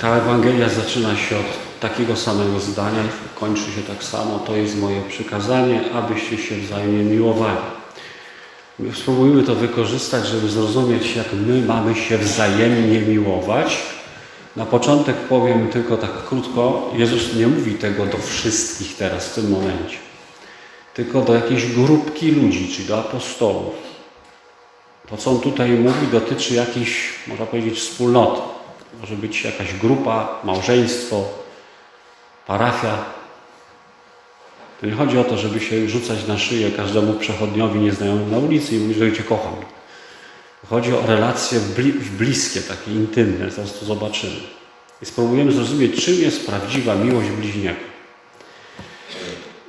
Ta Ewangelia zaczyna się od takiego samego zdania i kończy się tak samo. To jest moje przykazanie, abyście się wzajemnie miłowali. My Spróbujmy to wykorzystać, żeby zrozumieć, jak my mamy się wzajemnie miłować. Na początek powiem tylko tak krótko. Jezus nie mówi tego do wszystkich teraz, w tym momencie. Tylko do jakiejś grupki ludzi, czyli do apostołów. To, co on tutaj mówi, dotyczy jakiejś, można powiedzieć, wspólnoty. Może być jakaś grupa, małżeństwo, parafia. To nie chodzi o to, żeby się rzucać na szyję każdemu przechodniowi nieznajomemu na ulicy i mówić, że Cię kocham. Chodzi o relacje bli bliskie, takie intymne, zaraz to zobaczymy. I spróbujemy zrozumieć, czym jest prawdziwa miłość bliźniego.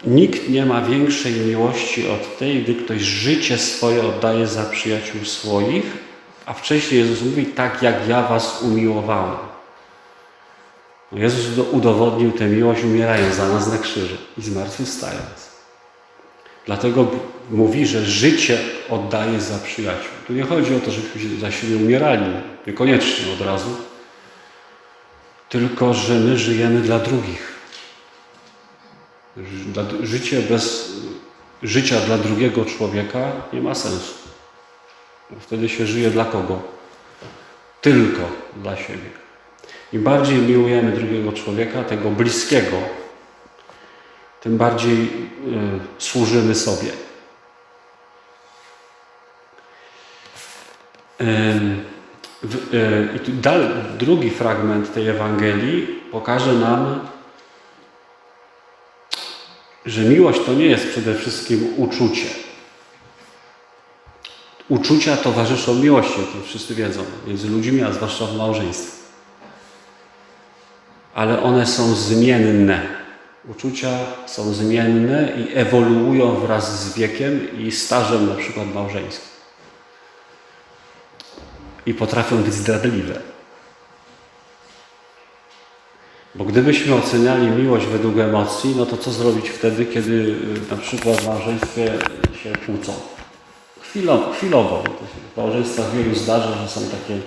Nikt nie ma większej miłości od tej, gdy ktoś życie swoje oddaje za przyjaciół swoich, a wcześniej Jezus mówi, tak jak ja was umiłowałem. No Jezus udowodnił tę miłość umierając za nas na krzyżu i zmartwychwstając. Dlatego mówi, że życie oddaje za przyjaciół. Tu nie chodzi o to, żebyśmy za siebie umierali, niekoniecznie od razu, tylko że my żyjemy dla drugich. Życie bez życia dla drugiego człowieka nie ma sensu. Wtedy się żyje dla kogo? Tylko dla siebie. Im bardziej miłujemy drugiego człowieka, tego bliskiego, tym bardziej y, służymy sobie. Y, y, dal, drugi fragment tej Ewangelii pokaże nam, że miłość to nie jest przede wszystkim uczucie. Uczucia towarzyszą miłości, o tym wszyscy wiedzą, między ludźmi, a zwłaszcza w małżeństwie. Ale one są zmienne. Uczucia są zmienne i ewoluują wraz z wiekiem i stażem na przykład małżeńskim. I potrafią być zdradliwe. Bo gdybyśmy oceniali miłość według emocji, no to co zrobić wtedy, kiedy na przykład w małżeństwie się kłócą? Chwilowo, chwilowo. W małżeństwach wielu zdarza, że są takie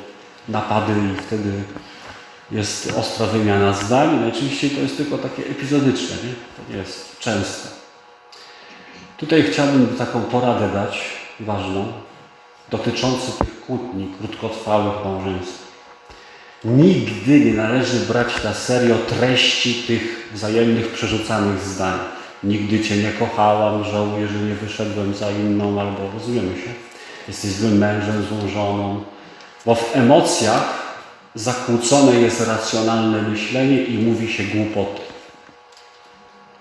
napady i wtedy jest ostra wymiana zdań. Najczęściej to jest tylko takie epizodyczne, nie? to jest częste. Tutaj chciałbym taką poradę dać, ważną, dotyczącą tych kłótni krótkotrwałych małżeństw. Nigdy nie należy brać na serio treści tych wzajemnych przerzucanych zdań. Nigdy Cię nie kochałam, żałuję, że nie wyszedłem za inną, albo rozumiemy się. Jesteś złym mężem, złą żoną. Bo w emocjach zakłócone jest racjonalne myślenie i mówi się głupoty.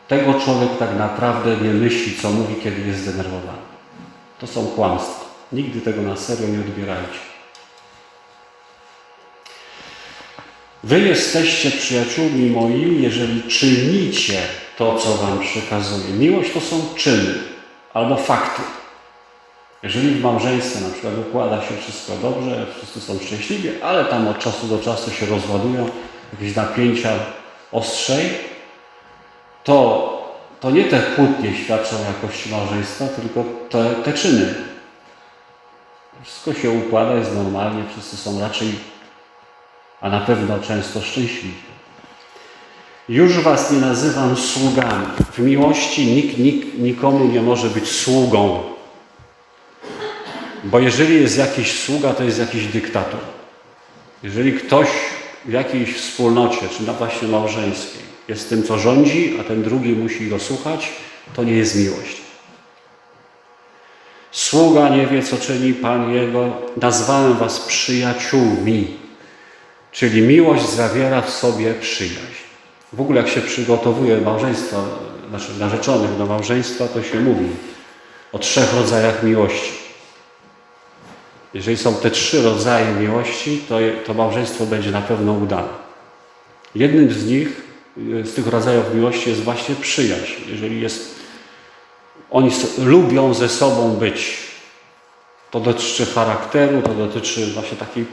Tego człowiek tak naprawdę nie myśli, co mówi, kiedy jest zdenerwowany. To są kłamstwa. Nigdy tego na serio nie odbierajcie. Wy jesteście przyjaciółmi moimi, jeżeli czynicie to, co wam przekazuję. Miłość to są czyny albo fakty. Jeżeli w małżeństwie na przykład układa się wszystko dobrze, wszyscy są szczęśliwi, ale tam od czasu do czasu się rozładują jakieś napięcia ostrzej, to, to nie te kłótnie świadczą o jakości małżeństwa, tylko te, te czyny. Wszystko się układa, jest normalnie, wszyscy są raczej, a na pewno często szczęśliwi. Już was nie nazywam sługami. W miłości nikt, nikt nikomu nie może być sługą. Bo jeżeli jest jakiś sługa, to jest jakiś dyktator. Jeżeli ktoś w jakiejś wspólnocie, czy na właśnie małżeńskiej, jest tym, co rządzi, a ten drugi musi go słuchać, to nie jest miłość. Sługa nie wie, co czyni Pan Jego. Nazwałem was przyjaciółmi. Czyli miłość zawiera w sobie przyjaźń. W ogóle jak się przygotowuje małżeństwa, naszych narzeczonych do małżeństwa, to się mówi o trzech rodzajach miłości. Jeżeli są te trzy rodzaje miłości, to, to małżeństwo będzie na pewno udane. Jednym z nich, z tych rodzajów miłości jest właśnie przyjaźń. Jeżeli jest, oni lubią ze sobą być, to dotyczy charakteru, to dotyczy właśnie takiej,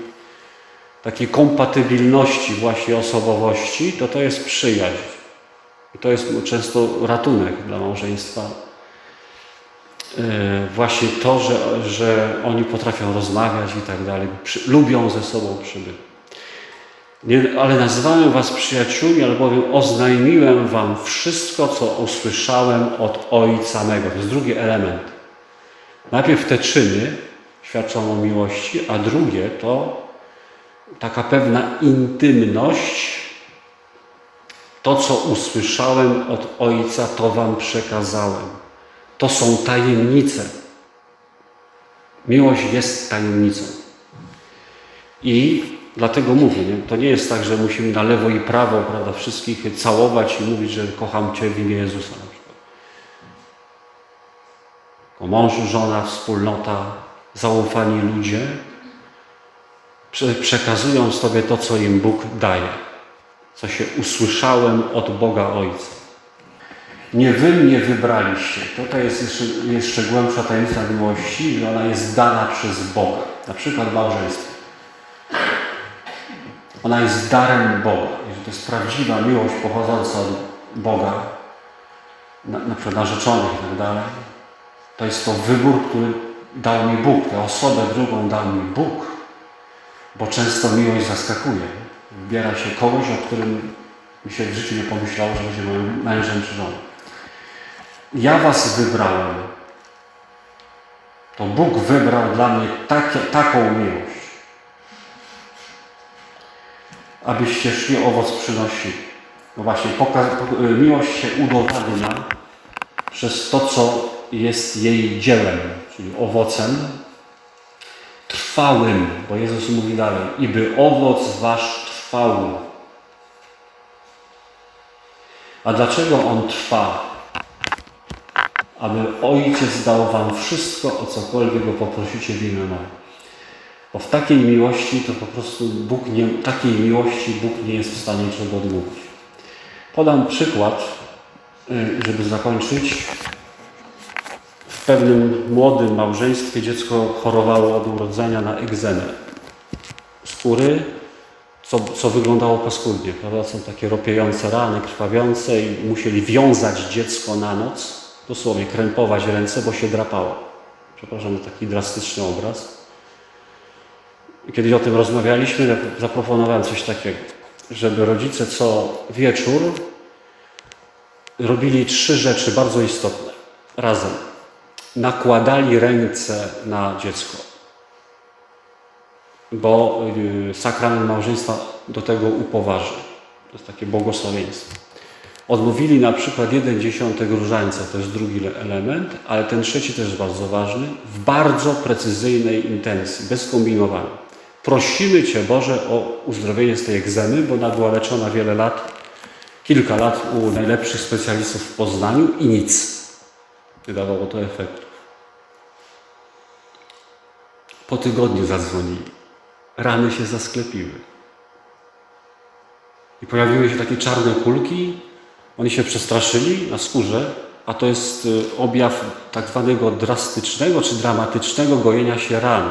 takiej kompatybilności właśnie osobowości, to to jest przyjaźń. I to jest często ratunek dla małżeństwa właśnie to, że, że oni potrafią rozmawiać i tak dalej, lubią ze sobą przybyć. Nie, ale nazwałem was przyjaciółmi, albowiem oznajmiłem wam wszystko, co usłyszałem od Ojca mego. To jest drugi element. Najpierw te czyny świadczą o miłości, a drugie to taka pewna intymność. To, co usłyszałem od Ojca, to wam przekazałem. To są tajemnice. Miłość jest tajemnicą. I dlatego mówię, nie? to nie jest tak, że musimy na lewo i prawo prawda, wszystkich całować i mówić, że kocham Cię w imię Jezusa. Na przykład. O mąż, żona, wspólnota, zaufani ludzie przekazują sobie to, co im Bóg daje, co się usłyszałem od Boga Ojca. Nie wy mnie wybraliście. Tutaj jest jeszcze, jeszcze głębsza tajemnica miłości, że ona jest dana przez Boga. Na przykład małżeństwo. Ona jest darem Boga. Jeżeli to jest prawdziwa miłość pochodząca od Boga, na, na przykład narzeczonych i tak dalej, to jest to wybór, który dał mi Bóg. Tę osobę drugą dał mi Bóg. Bo często miłość zaskakuje. Wybiera się kogoś, o którym mi się w życiu nie pomyślało, że będzie moim mężem czy żoną. Ja was wybrałem. To Bóg wybrał dla mnie takie, taką miłość. Abyście szli owoc przynosili. No właśnie, miłość się udowadnia przez to, co jest jej dziełem, czyli owocem trwałym, bo Jezus mówi dalej, i by owoc wasz trwał. A dlaczego on trwa? Aby Ojciec dał wam wszystko, o cokolwiek go poprosicie w imię. Bo w takiej miłości to po prostu Bóg nie, takiej miłości Bóg nie jest w stanie niczego odmówić. Podam przykład, y, żeby zakończyć. Pewnym młodym małżeństwie dziecko chorowało od urodzenia na egzemę skóry, co, co wyglądało paskudnie. Prawda? Są takie ropiejące rany, krwawiące i musieli wiązać dziecko na noc, dosłownie krępować ręce, bo się drapało. Przepraszam za taki drastyczny obraz. Kiedy o tym rozmawialiśmy, zaproponowałem coś takiego, żeby rodzice co wieczór robili trzy rzeczy bardzo istotne razem. Nakładali ręce na dziecko, bo y, sakrament małżeństwa do tego upoważy. To jest takie błogosławieństwo. Odmówili na przykład jeden dziesiątek różańca, to jest drugi le- element, ale ten trzeci też jest bardzo ważny, w bardzo precyzyjnej intencji, bez kombinowania. Prosimy Cię Boże o uzdrowienie z tej egzemy, bo ona była leczona wiele lat, kilka lat u najlepszych specjalistów w Poznaniu i nic. Dawało to efektu. Po tygodniu zadzwonili. Rany się zasklepiły. I pojawiły się takie czarne kulki. Oni się przestraszyli na skórze, a to jest y, objaw tak zwanego drastycznego czy dramatycznego gojenia się ran.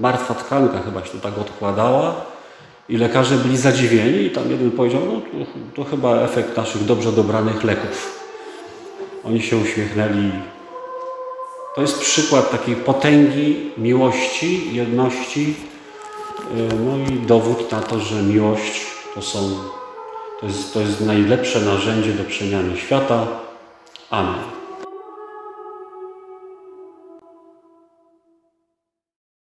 Martwa tkanka chyba się tak odkładała i lekarze byli zadziwieni i tam jeden powiedział, no to, to chyba efekt naszych dobrze dobranych leków. Oni się uśmiechnęli. To jest przykład takiej potęgi, miłości, jedności, y, no i dowód na to, że miłość to są, to jest, to jest najlepsze narzędzie do przemiany świata. Amen.